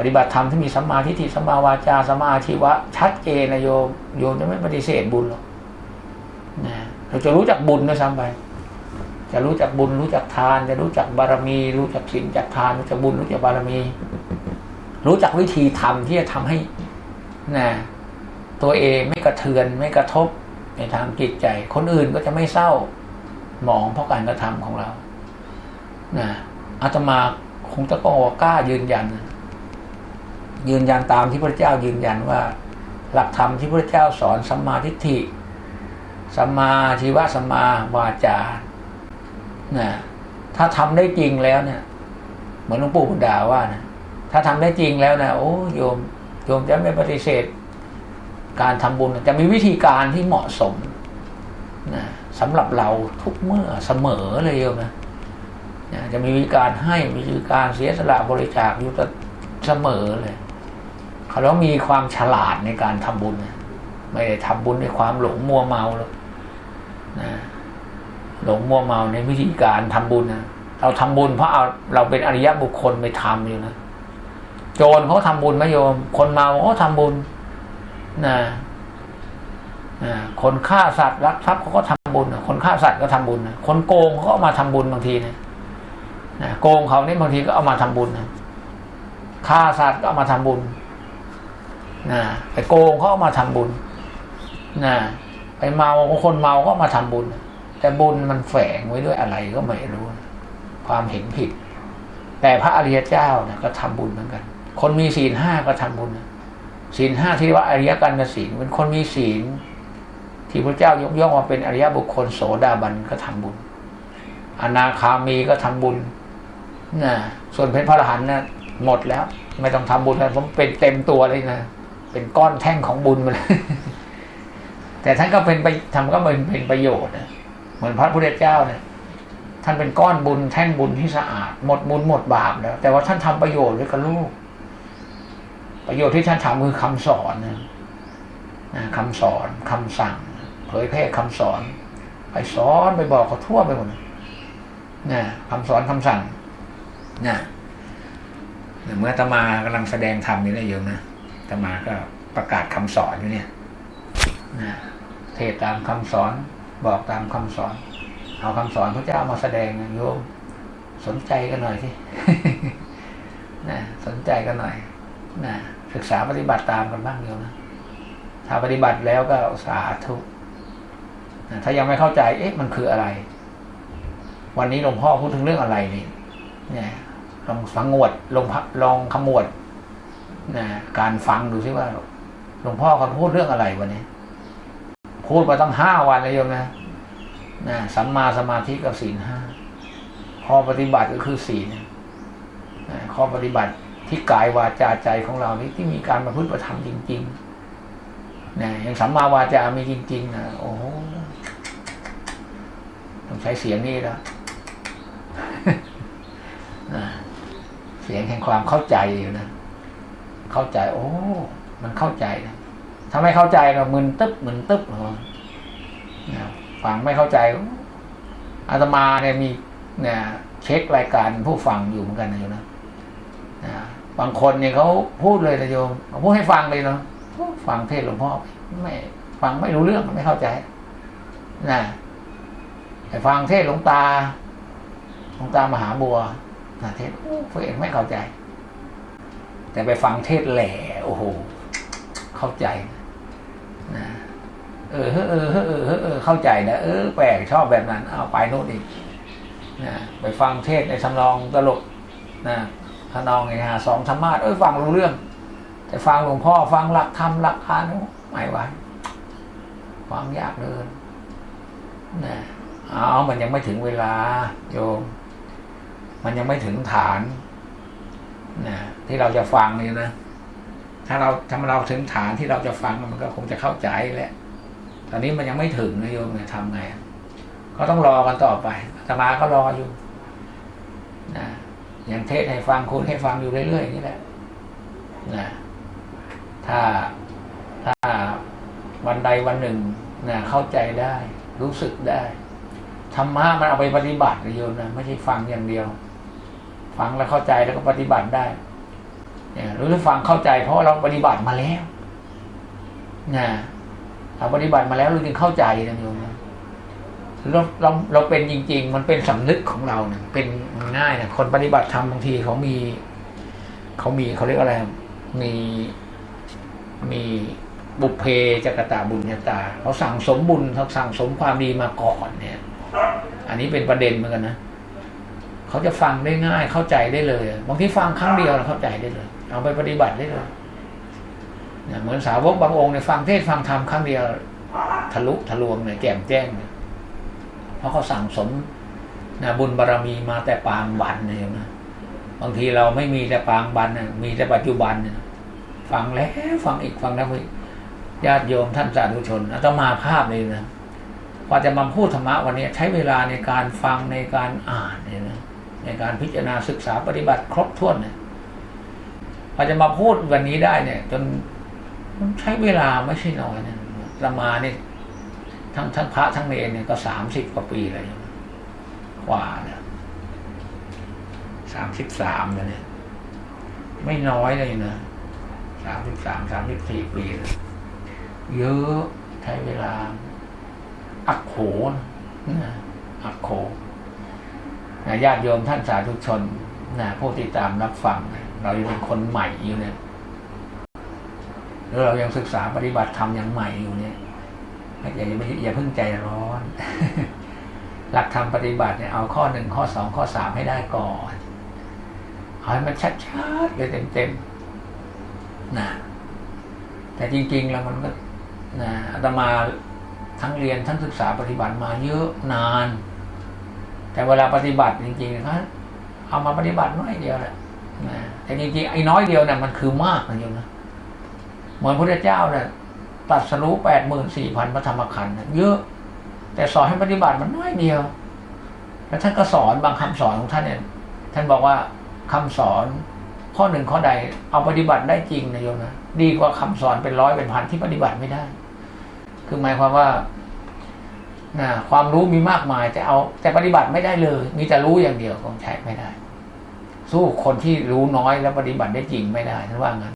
ปฏิบัติธรรมที่มีสัมมาทิฏฐิสัมมาวาจาสัมมาอาชีวะ ชัดเจนนะโยมโยมจะไม่ปฏิเสธบุญหรอกนะเราจะรู้จักบุญด้วยซ้ำไป จะรู้จักบุญรู้จักทาน จะรู้จักบารมี รู้จักศีลจักทานรู้จักบุญรู้จักบารมี รู้จักวิธีทำที่จะทำให้นะตัวเองไม่กระเทือนไม่กระทบในทางจิตใจ คนอื่นก็จะไม่เศร้าหมองเพราะการกระทำของเรานะอาตมาคงจะต้องกล้ายืนยัน ยืนยันตามที่พระเจ้ายืนยันว่า หลักธรรมที่พระเจ้าสอนสัมมาทิฏฐิสัมมาชีวะสัมมาวาจานะถ้าทำได้จริงแล้วเนี่ย เหมือนหลวงปู่บุญดาว่านะถ้าทำได้จริงแล้วนะโอ้โยมโยมจะไม่ปฏิเสธ การทำบุญจะมีวิธีการที่เหมาะสมนะสำหรับเราทุกเมื่อเสมอเลยโยมนะนะจะมีวิธีการให้มีวิธีการเสียสละบริจาคอยู่เสมอเลย เขาต้องมีความฉลาดในการทำบุญไม่ได้ทำบุญด้วยความหลงมัวเมาหรอกนะหลงมัวเมาในวิธีการทำบุญนะเราทำบุญเพราะเอาเราเป็นอริยบุคคลไปทำอยู่นะโจรเขาทำบุญไหมโยม คนเมาเขาทำบุญนะนะคนฆ่าสัตว์รักทรัพย์เขาก็ทำบุญคนฆ่าสัตว์ก็ทำบุญคนโกงเขาก็มาทำบุญบางทีนะนะโกงเขานี่บางทีก็เอามาทำบุญนะฆ่าสัตว์ก็เอามาทำบุญ นะไปโกงเขามาทำบุญนะไปเมาคนเมาก็มาทำบุญ แต่บุญมันแฝงไว้ด้วยอะไรก็ไม่รู้ ความเห็นผิด แต่พระอริยเจ้าเนี่ยก็ทำบุญเหมือนกัน คนมีศีลห้าก็ทำบุญศีลห้าที่ว่าอริยกันศีลเป็นคนมีศีล ที่พระเจ้ายกย่องว่าเป็นอริยบุคคลโสดาบันก็ทำบุญ อนาคามีก็ทำบุญนะส่วนเพชรพระอรหันต์นะหมดแล้ว ไม่ต้องทำบุญแล้วผมเป็นเต็มตัวเลยนะ เป็นก้อนแท่งของบุญมาเลยแต่ท่านก็เป็นไปทำก็เป็นเป็นประโยชน์เหมือนพระพุทธเจ้าเนี่ยท่านเป็นก้อนบุญแท่งบุญที่สะอาด หมดบุญหมดบาปแล้วแต่ว่าท่านทำประโยชน์ไว้กับลูก ประโยชน์ที่ท่านทำคือคำสอนนะนะคำสอนคำสั่ง เผยแพร่คำสอน ไปสอนไปบอกเขาทั่วไปหมดนะนะคำสอนคำสั่งนะเมื่อตมากำลังแสดงธรรมนี่นะโยมนะ ตมาก็ประกาศคำสอนอยู่เนี่ยนะเทศตามคำสอนบอกตามคำสอน เอาคำสอนพระเจ้ามาแสดงนะโยมสนใจกันหน่อยสินะสนใจกันหน่อยนะศึกษาปฏิบัติตามกันบ้างโยมนะถ้าปฏิบัติแล้วก็สาธุนะถ้ายังไม่เข้าใจ เอ๊ะ มันคืออะไร วันนี้หลวงพ่อพูดถึงเรื่องอะไรนี่เนี่ยลองฟังงวดลองลองขมวด นะการฟังดูซิว่าหลวงพ่อเขาพูดเรื่องอะไรวันนี้ พูดมาตั้งห้าวันเลยโยมนะนะสัมมาสมาธิกับศีลห้าข้อปฏิบัติก็คือศีลนะข้อปฏิบัติที่กายวาจาใจของเรานี่ที่มีการประพฤติประทำจริงๆนะอย่างสัมมาวาจามีจริงๆนะโอ้โหต้องใช้เสียงนี้แล้วเสียงแห่งความเข้าใจอยู่นะ เข้าใจ โอ้ มันเข้าใจนะถ้าไม่เข้าใจก็มึนตึ๊บมึนตึ๊บเหรอฟังไม่เข้าใจอาตมาเนี่ยมีเนี่ยเช็ครายการผู้ฟังอยู่เหมือนกันนะโยมนะบางคนเนี่ยเขาพูดเลยนะโยมเขาพูดให้ฟังเลยเนาะฟังเทศหลวงพ่อไม่ฟังไม่รู้เรื่องไม่เข้าใจนะไปฟังเทศหลวงตาหลวงตามหาบัวนะเทศพวกเองไม่เข้าใจ แต่ไปฟังเทศแหล่โอ้โหเข้าใจนะเออเออเออเออเออเข้าใจนะเออแปลกชอบแบบนั้นเอาไปโน่นอีกนะไปฟังเทศในทำนองตลกนะทำนองไงฮะสองธรรมะเออฟังรู้เรื่อง แต่ฟังหลวงพ่อฟังหลักธรรมหลักการไม่ไหวฟังยากเลยนะเอามันยังไม่ถึงเวลาโยม มันยังไม่ถึงฐาน นะที่เราจะฟังนี่นะ ถ้าเราทำเราถึงฐานที่เราจะฟังมันก็คงจะเข้าใจแหละตอนนี้มันยังไม่ถึงนะโยมเนี่ยทำไงก็ต้องรอกันต่อไปอาตมาก็รออยู่นะอย่างเทศให้ฟังคุณให้ฟังอยู่เรื่อยๆนี่แหละนะถ้าถ้าวันใดวันหนึ่งนะเข้าใจได้ รู้สึกได้ธรรมะมันเอาไปปฏิบัติโยมนะไม่ใช่ฟังอย่างเดียว ฟังแล้วเข้าใจแล้วก็ปฏิบัติได้เนี่ยรู้ที่ฟังเข้าใจ เพราะเราปฏิบัติมาแล้วนะเราปฏิบัติมาแล้วเราจึงเข้าใจนะโยมเราเราเราเป็นจริง ๆ มันเป็นสำนึกของเราเนี่ยเป็นง่ายนะคนปฏิบัติธรรมบางทีเขามีเขามีเขาเรียกอะไร มีมีบุพเพจักตาบุญญาตาเขาสั่งสมบุญเขาสั่งสมความดีมาก่อนเนี่ย อันนี้เป็นประเด็นเหมือนกันนะ เขาจะฟังได้ง่ายเข้าใจได้เลยบางทีฟังครั้งเดียวเราเข้าใจได้เลย เอาไปปฏิบัติได้เลยเนี่ยเหมือนสาวกบางองค์เนี่ยฟังเทศฟังธรรมครั้งเดียว ทะลุทะลวงเนี่ยแจ่มแจ้งเนี่ยเพราะเขาสั่งสมนะบุญบารรมีมาแต่ปางบันเนี่ยนะบางทีเราไม่มีแต่ปางบันนะมีแต่ปัจจุบันฟังแล้วฟังอีกฟังแล้วอีกญาติโยมท่านสาธุชนอาตมาภาพเลยนะกว่าจะมาพูดธรรมะวันนี้ใช้เวลาในการฟังในการอ่านเนี่ยนะ ในการพิจารณาศึกษาปฏิบัติครบถ้วนเนี่ยกว่าจะมาพูดวันนี้ได้เนี่ย จนมันใช้เวลาไม่ใช่น้อยนะอาตมาเนี่ทั้งทั้งพระทั้งเนรเนี่ยก็สามสิบกว่าปีเลยกว่าเนี่ยสามสิบสามเลยเนี่ยไม่น้อยเลยนะสามสิบสามสามสิบสี่ปีเลยเยอะใช้เวลา อักโขนะอักโข นะญาติโยมท่านสาธุชนนะผู้ติดตามรับฟังนะเรายังเป็นคนใหม่อยู่เนี่ยแล้วเรายังศึกษาปฏิบัติธรรมยังใหม่อยู่เนี่ยอย่าอย่าเพิ่งใจร้อน หลักธรรมปฏิบัติเนี่ยเอาข้อหนึ่งข้อสองข้อสามให้ได้ก่อนเอาให้มันชัดๆเลยเต็มๆนะแต่จริงๆแล้วมันก็นะอาตมาทั้งเรียนทั้งศึกษาปฏิบัติมาเยอะนาน แต่เวลาปฏิบัติจริงๆนะเอามาปฏิบัติน้อยเดียวแหละแต่จริงๆไอ้น้อยเดียวเนี่ยมันคือมากนะโยมนะเหมือนพระเจ้าเนี่ยตัดสรู้แปดหมื่นสี่พันพระธรรมขันธ์เยอะ แต่สอนให้ปฏิบัติมันน้อยเดียว แล้วท่านก็สอนบางคำสอนของท่านเนี่ย ท่านบอกว่าคำสอนข้อหนึ่งข้อใดเอาปฏิบัติได้จริงนะโยมนะดีกว่าคำสอนเป็นร้อยเป็นพันที่ปฏิบัติไม่ได้ คือหมายความว่า ความรู้มีมากมายแต่เอา แต่ปฏิบัติไม่ได้เลย มีแต่รู้อย่างเดียวคงใช้ไม่ได้ สู้คนที่รู้น้อยแล้วปฏิบัติได้จริงไม่ได้ท่านว่างั้น